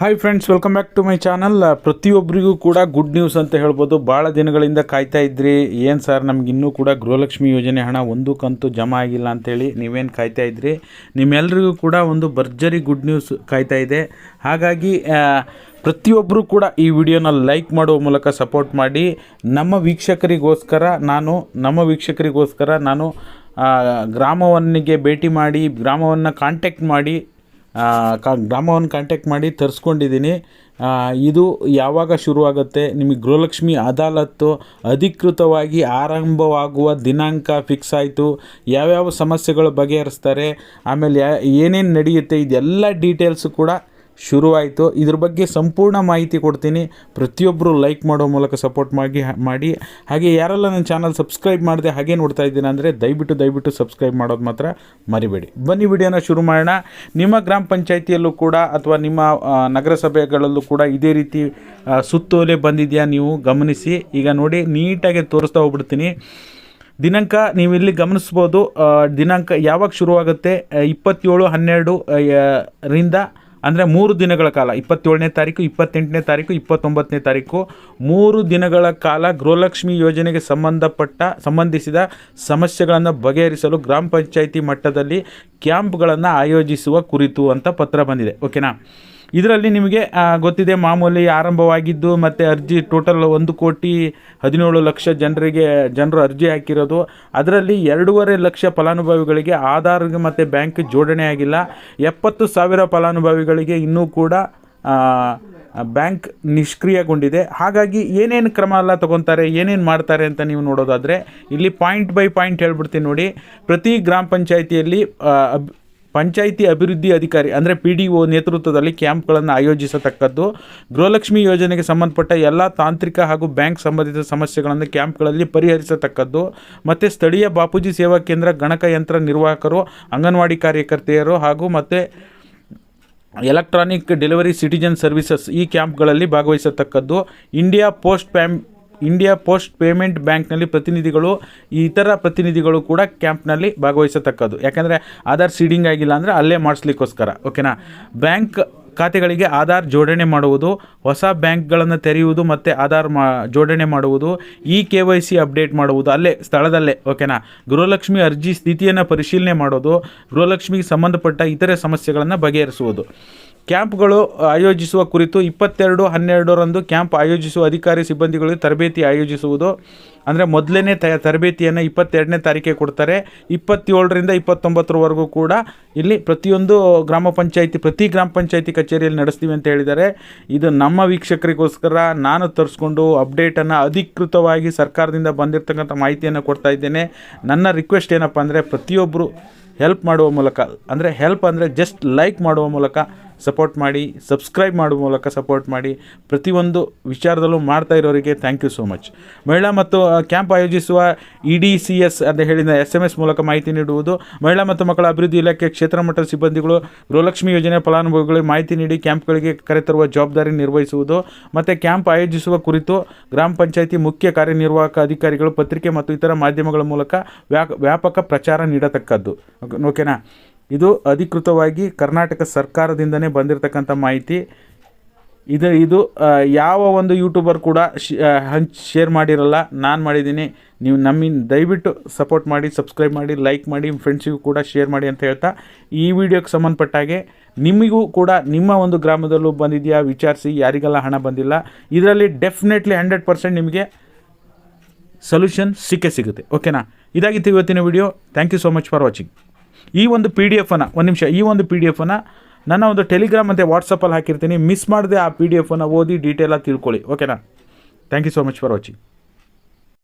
Hi friends welcome back to my channel ಪ್ರತಿಯೊಬ್ಬರಿಗೂ ಕೂಡ good news ಅಂತ ಹೇಳ್ಬೋದು. ಭಾಳ ದಿನಗಳಿಂದ ಕಾಯ್ತಾ ಇದ್ರಿ. ಏನು ಸರ್ ನಮ್ಗೆ ಇನ್ನೂ ಕೂಡ ಗೃಹಲಕ್ಷ್ಮಿ ಯೋಜನೆ ಹಣ ಒಂದು ಕಂತು ಜಮಾ ಆಗಿಲ್ಲ ಅಂತೇಳಿ ನೀವೇನು ಕಾಯ್ತಾ ಇದ್ರಿ? ನಿಮ್ಮೆಲ್ಲರಿಗೂ ಕೂಡ ಒಂದು ಭರ್ಜರಿ ಗುಡ್ ನ್ಯೂಸ್ ಕಾಯ್ತಾ ಇದೆ. ಹಾಗಾಗಿ ಪ್ರತಿಯೊಬ್ಬರೂ ಕೂಡ ಈ ವಿಡಿಯೋನ ಲೈಕ್ ಮಾಡುವ ಮೂಲಕ ಸಪೋರ್ಟ್ ಮಾಡಿ. ನಮ್ಮ ವೀಕ್ಷಕರಿಗೋಸ್ಕರ ನಾನು, ನಮ್ಮ ವೀಕ್ಷಕರಿಗೋಸ್ಕರ ನಾನು ಗ್ರಾಮವನ್ನಿಗೆ ಭೇಟಿ ಮಾಡಿ, ಗ್ರಾಮವನ್ನು ಕಾಂಟ್ಯಾಕ್ಟ್ ಮಾಡಿ ಕಾ ಗ್ರಾಮವನ್ನು ಕಾಂಟ್ಯಾಕ್ಟ್ ಮಾಡಿ ತರಿಸ್ಕೊಂಡಿದ್ದೀನಿ. ಇದು ಯಾವಾಗ ಶುರುವಾಗುತ್ತೆ? ನಿಮಗೆ ಗೃಹಲಕ್ಷ್ಮಿ ಅದಾಲತ್ತು ಅಧಿಕೃತವಾಗಿ ಆರಂಭವಾಗುವ ದಿನಾಂಕ ಫಿಕ್ಸ್ ಆಯಿತು. ಯಾವ್ಯಾವ ಸಮಸ್ಯೆಗಳು ಬಗೆಹರಿಸ್ತಾರೆ? ಆಮೇಲೆ ಏನೇನು ನಡೆಯುತ್ತೆ? ಇದೆಲ್ಲ ಡೀಟೇಲ್ಸು ಕೂಡ ಶುರುವಾಯಿತು. ಇದ್ರ ಬಗ್ಗೆ ಸಂಪೂರ್ಣ ಮಾಹಿತಿ ಕೊಡ್ತೀನಿ. ಪ್ರತಿಯೊಬ್ಬರು ಲೈಕ್ ಮಾಡೋ ಮೂಲಕ ಸಪೋರ್ಟ್ ಮಾಡಿ ಮಾಡಿ. ಹಾಗೆ ಯಾರೆಲ್ಲ ನನ್ನ ಚಾನಲ್ ಸಬ್ಸ್ಕ್ರೈಬ್ ಮಾಡಿದೆ ಹಾಗೆ ನೋಡ್ತಾ ಇದ್ದೀನಿ ಅಂದರೆ ದಯವಿಟ್ಟು ದಯವಿಟ್ಟು ಸಬ್ಸ್ಕ್ರೈಬ್ ಮಾಡೋದು ಮಾತ್ರ ಮರಿಬೇಡಿ. ಬನ್ನಿ ವಿಡಿಯೋನ ಶುರು ಮಾಡೋಣ. ನಿಮ್ಮ ಗ್ರಾಮ ಪಂಚಾಯಿತಿಯಲ್ಲೂ ಕೂಡ ಅಥವಾ ನಿಮ್ಮ ನಗರಸಭೆಗಳಲ್ಲೂ ಕೂಡ ಇದೇ ರೀತಿ ಸುತ್ತೋಲೆ ಬಂದಿದೆಯಾ ನೀವು ಗಮನಿಸಿ. ಈಗ ನೋಡಿ ನೀಟಾಗಿ ತೋರಿಸ್ತಾ ಹೋಗ್ಬಿಡ್ತೀನಿ. ದಿನಾಂಕ ನೀವು ಇಲ್ಲಿ ಗಮನಿಸ್ಬೋದು. ದಿನಾಂಕ ಯಾವಾಗ ಶುರುವಾಗುತ್ತೆ? ಇಪ್ಪತ್ತೇಳು, ಹನ್ನೆರಡು ರಿಂದ ಅಂದರೆ ಮೂರು ದಿನಗಳ ಕಾಲ, ಇಪ್ಪತ್ತೇಳನೇ ತಾರೀಕು, ಇಪ್ಪತ್ತೆಂಟನೇ ತಾರೀಕು, ಇಪ್ಪತ್ತೊಂಬತ್ತನೇ ತಾರೀಕು, ಮೂರು ದಿನಗಳ ಕಾಲ ಗೃಹಲಕ್ಷ್ಮಿ ಯೋಜನೆಗೆ ಸಂಬಂಧಪಟ್ಟ, ಸಂಬಂಧಿಸಿದ ಸಮಸ್ಯೆಗಳನ್ನು ಬಗೆಹರಿಸಲು ಗ್ರಾಮ ಪಂಚಾಯಿತಿ ಮಟ್ಟದಲ್ಲಿ ಕ್ಯಾಂಪ್ಗಳನ್ನು ಆಯೋಜಿಸುವ ಕುರಿತು ಅಂತ ಪತ್ರ ಬಂದಿದೆ. ಓಕೆನಾ? ಇದರಲ್ಲಿ ನಿಮಗೆ ಗೊತ್ತಿದೆ, ಮಾಮೂಲಿ ಆರಂಭವಾಗಿದ್ದು ಮತ್ತು ಅರ್ಜಿ, ಟೋಟಲ್ ಒಂದು ಕೋಟಿ ಹದಿನೇಳು ಲಕ್ಷ ಜನರಿಗೆ, ಜನರು ಅರ್ಜಿ ಹಾಕಿರೋದು. ಅದರಲ್ಲಿ ಎರಡೂವರೆ ಲಕ್ಷ ಫಲಾನುಭವಿಗಳಿಗೆ ಆಧಾರ್ ಮತ್ತು ಬ್ಯಾಂಕ್ ಜೋಡಣೆ ಆಗಿಲ್ಲ. ಎಪ್ಪತ್ತು ಸಾವಿರ ಫಲಾನುಭವಿಗಳಿಗೆ ಇನ್ನೂ ಕೂಡ ಬ್ಯಾಂಕ್ ನಿಷ್ಕ್ರಿಯಗೊಂಡಿದೆ. ಹಾಗಾಗಿ ಏನೇನು ಕ್ರಮ ಎಲ್ಲ ತಗೊತಾರೆ, ಏನೇನು ಮಾಡ್ತಾರೆ ಅಂತ ನೀವು ನೋಡೋದಾದರೆ, ಇಲ್ಲಿ ಪಾಯಿಂಟ್ ಬೈ ಪಾಯಿಂಟ್ ಹೇಳ್ಬಿಡ್ತೀನಿ ನೋಡಿ. ಪ್ರತಿ ಗ್ರಾಮ ಪಂಚಾಯಿತಿಯಲ್ಲಿ ಪಂಚಾಯಿತಿ ಅಭಿವೃದ್ಧಿ ಅಧಿಕಾರಿ, ಅಂದರೆ ಪಿ ಡಿ ಒ ನೇತೃತ್ವದಲ್ಲಿ ಕ್ಯಾಂಪ್ಗಳನ್ನು ಆಯೋಜಿಸತಕ್ಕದ್ದು. ಗೃಹಲಕ್ಷ್ಮಿ ಯೋಜನೆಗೆ ಸಂಬಂಧಪಟ್ಟ ಎಲ್ಲ ತಾಂತ್ರಿಕ ಹಾಗೂ ಬ್ಯಾಂಕ್ ಸಂಬಂಧಿತ ಸಮಸ್ಯೆಗಳನ್ನು ಕ್ಯಾಂಪ್ಗಳಲ್ಲಿ ಪರಿಹರಿಸತಕ್ಕದ್ದು. ಮತ್ತು ಸ್ಥಳೀಯ ಬಾಪೂಜಿ ಸೇವಾ ಕೇಂದ್ರ ಗಣಕಯಂತ್ರ ನಿರ್ವಾಹಕರು, ಅಂಗನವಾಡಿ ಕಾರ್ಯಕರ್ತೆಯರು ಹಾಗೂ ಮತ್ತು ಎಲೆಕ್ಟ್ರಾನಿಕ್ ಡೆಲಿವರಿ ಸಿಟಿಜನ್ ಸರ್ವಿಸಸ್ ಈ ಕ್ಯಾಂಪ್ಗಳಲ್ಲಿ ಭಾಗವಹಿಸತಕ್ಕದ್ದು. ಇಂಡಿಯಾ ಪೋಸ್ಟ್ ಪ್ಯಾಮ್ ಇಂಡಿಯಾ ಪೋಸ್ಟ್ ಪೇಮೆಂಟ್ ಬ್ಯಾಂಕ್ನಲ್ಲಿ ಪ್ರತಿನಿಧಿಗಳು, ಇತರ ಪ್ರತಿನಿಧಿಗಳು ಕೂಡ ಕ್ಯಾಂಪ್ನಲ್ಲಿ ಭಾಗವಹಿಸತಕ್ಕದ್ದು. ಯಾಕಂದರೆ ಆಧಾರ್ ಸೀಡಿಂಗ್ ಆಗಿಲ್ಲ ಅಂದರೆ ಅಲ್ಲೇ ಮಾಡಿಸ್ಲಿಕ್ಕೋಸ್ಕರ, ಓಕೆನಾ? ಬ್ಯಾಂಕ್ ಖಾತೆಗಳಿಗೆ ಆಧಾರ್ ಜೋಡಣೆ ಮಾಡುವುದು, ಹೊಸ ಬ್ಯಾಂಕ್ಗಳನ್ನು ತೆರೆಯುವುದು ಮತ್ತು ಆಧಾರ್ ಮಾ, ಜೋಡಣೆ ಮಾಡುವುದು E K Y C update ಮಾಡುವುದು, ಅಲ್ಲೇ, ಸ್ಥಳದಲ್ಲೇ, ಓಕೆನಾ? ಗೃಹಲಕ್ಷ್ಮಿ ಅರ್ಜಿ ಸ್ಥಿತಿಯನ್ನು ಪರಿಶೀಲನೆ ಮಾಡೋದು, ಗೃಹಲಕ್ಷ್ಮಿಗೆ ಸಂಬಂಧಪಟ್ಟ ಇತರೆ ಸಮಸ್ಯೆಗಳನ್ನು ಬಗೆಹರಿಸುವುದು. ಕ್ಯಾಂಪ್ಗಳು ಆಯೋಜಿಸುವ ಕುರಿತು ಇಪ್ಪತ್ತೆರಡು, ಹನ್ನೆರಡರಂದು ಕ್ಯಾಂಪ್ ಆಯೋಜಿಸುವ ಅಧಿಕಾರಿ ಸಿಬ್ಬಂದಿಗಳಿಗೆ ತರಬೇತಿ ಆಯೋಜಿಸುವುದು. ಅಂದರೆ ಮೊದಲನೇ ತ ತರಬೇತಿಯನ್ನು ಇಪ್ಪತ್ತೆರಡನೇ ತಾರೀಕಿಗೆ ಕೊಡ್ತಾರೆ. ಇಪ್ಪತ್ತೇಳರಿಂದ ಇಪ್ಪತ್ತೊಂಬತ್ತರವರೆಗೂ ಕೂಡ ಇಲ್ಲಿ ಪ್ರತಿಯೊಂದು ಗ್ರಾಮ ಪಂಚಾಯಿತಿ, ಪ್ರತಿ ಗ್ರಾಮ ಪಂಚಾಯಿತಿ ಕಚೇರಿಯಲ್ಲಿ ನಡೆಸ್ತೀವಿ ಅಂತ ಹೇಳಿದ್ದಾರೆ. ಇದು ನಮ್ಮ ವೀಕ್ಷಕರಿಗೋಸ್ಕರ ನಾನು ತರಿಸ್ಕೊಂಡು ಅಪ್ಡೇಟನ್ನು ಅಧಿಕೃತವಾಗಿ ಸರ್ಕಾರದಿಂದ ಬಂದಿರತಕ್ಕಂಥ ಮಾಹಿತಿಯನ್ನು ಕೊಡ್ತಾ ಇದ್ದೇನೆ. ನನ್ನ ರಿಕ್ವೆಸ್ಟ್ ಏನಪ್ಪ ಅಂದರೆ ಪ್ರತಿಯೊಬ್ಬರು ಹೆಲ್ಪ್ ಮಾಡುವ ಮೂಲಕ, ಅಂದರೆ ಹೆಲ್ಪ್ ಅಂದರೆ ಜಸ್ಟ್ ಲೈಕ್ ಮಾಡುವ ಮೂಲಕ ಸಪೋರ್ಟ್ ಮಾಡಿ, ಸಬ್ಸ್ಕ್ರೈಬ್ ಮಾಡುವ ಮೂಲಕ ಸಪೋರ್ಟ್ ಮಾಡಿ, ಪ್ರತಿಯೊಂದು ವಿಚಾರದಲ್ಲೂ ಮಾಡ್ತಾ ಇರೋರಿಗೆ ಥ್ಯಾಂಕ್ ಯು ಸೋ ಮಚ್ ಮಹಿಳಾ ಮತ್ತು ಕ್ಯಾಂಪ್ ಆಯೋಜಿಸುವ ಇ ಡಿ ಸಿ ಎಸ್ ಅಂತ ಹೇಳಿದ ಎಸ್ ಎಂ ಎಸ್ ಮೂಲಕ ಮಾಹಿತಿ ನೀಡುವುದು, ಮಹಿಳಾ ಮತ್ತು ಮಕ್ಕಳ ಅಭಿವೃದ್ಧಿ ಇಲಾಖೆ ಕ್ಷೇತ್ರ ಮಟ್ಟದ ಸಿಬ್ಬಂದಿಗಳು ಗೃಹಲಕ್ಷ್ಮಿ ಯೋಜನೆ ಫಲಾನುಭವಿಗಳಿಗೆ ಮಾಹಿತಿ ನೀಡಿ ಕ್ಯಾಂಪ್ಗಳಿಗೆ ಕರೆತರುವ ಜವಾಬ್ದಾರಿ ನಿರ್ವಹಿಸುವುದು ಮತ್ತು ಕ್ಯಾಂಪ್ ಆಯೋಜಿಸುವ ಕುರಿತು ಗ್ರಾಮ ಪಂಚಾಯಿತಿ ಮುಖ್ಯ ಕಾರ್ಯನಿರ್ವಾಹಕ ಅಧಿಕಾರಿಗಳು ಪತ್ರಿಕೆ ಮತ್ತು ಇತರ ಮಾಧ್ಯಮಗಳ ಮೂಲಕ ವ್ಯಾ- ವ್ಯಾಪಕ ಪ್ರಚಾರ ನೀಡತಕ್ಕದ್ದು. ಓಕೆನಾ? ಇದು ಅಧಿಕೃತವಾಗಿ ಕರ್ನಾಟಕ ಸರ್ಕಾರದಿಂದನೇ ಬಂದಿರತಕ್ಕಂಥ ಮಾಹಿತಿ. ಇದು ಇದು ಯಾವ ಒಂದು ಯೂಟ್ಯೂಬರ್ ಕೂಡ ಶೇರ್ ಮಾಡಿರಲ್ಲ. ನಾನು ಮಾಡಿದ್ದೀನಿ. ನೀವು ನಮ್ಮಿಂದ ದಯವಿಟ್ಟು ಸಪೋರ್ಟ್ ಮಾಡಿ ಸಬ್ಸ್ಕ್ರೈಬ್ ಮಾಡಿ ಲೈಕ್ ಮಾಡಿ ಫ್ರೆಂಡ್ಸಿಗೂ ಕೂಡ ಶೇರ್ ಮಾಡಿ ಅಂತ ಹೇಳ್ತಾ, ಈ ವಿಡಿಯೋಕ್ಕೆ ಸಂಬಂಧಪಟ್ಟಾಗೆ ನಿಮಗೂ ಕೂಡ ನಿಮ್ಮ ಒಂದು ಗ್ರಾಮದಲ್ಲೂ ಬಂದಿದೆಯಾ? ವಿಚಾರಿಸಿ. ಯಾರಿಗೆಲ್ಲ ಹಣ ಬಂದಿಲ್ಲ? ಇದರಲ್ಲಿ ಡೆಫಿನೆಟ್ಲಿ ಹಂಡ್ರೆಡ್ ಪರ್ಸೆಂಟ್ ನಿಮಗೆ ಸೊಲ್ಯೂಷನ್ ಸಿಕ್ಕೇ ಸಿಗುತ್ತೆ. ಓಕೆನಾ ಇದಾಗಿತ್ತು ಇವತ್ತಿನ video thank you so much for watching ಈ ಒಂದು ಪಿ ಡಿ ಎಫನ್ನು ಒಂದು ನಿಮಿಷ, ಈ ಒಂದು ಪಿ ಡಿ ಎಫನ್ನು ನನ್ನ ಒಂದು ಟೆಲಿಗ್ರಾಮ್ ಮತ್ತು ವಾಟ್ಸಪ್ಪಲ್ಲಿ ಹಾಕಿರ್ತೀನಿ. ಮಿಸ್ ಮಾಡದೆ ಆ ಪಿ ಡಿ ಎಫನ್ನು ಓದಿ ಡೀಟೇಲಾಗಿ ತಿಳ್ಕೊಳ್ಳಿ. ಓಕೆನಾ thank you so much for watching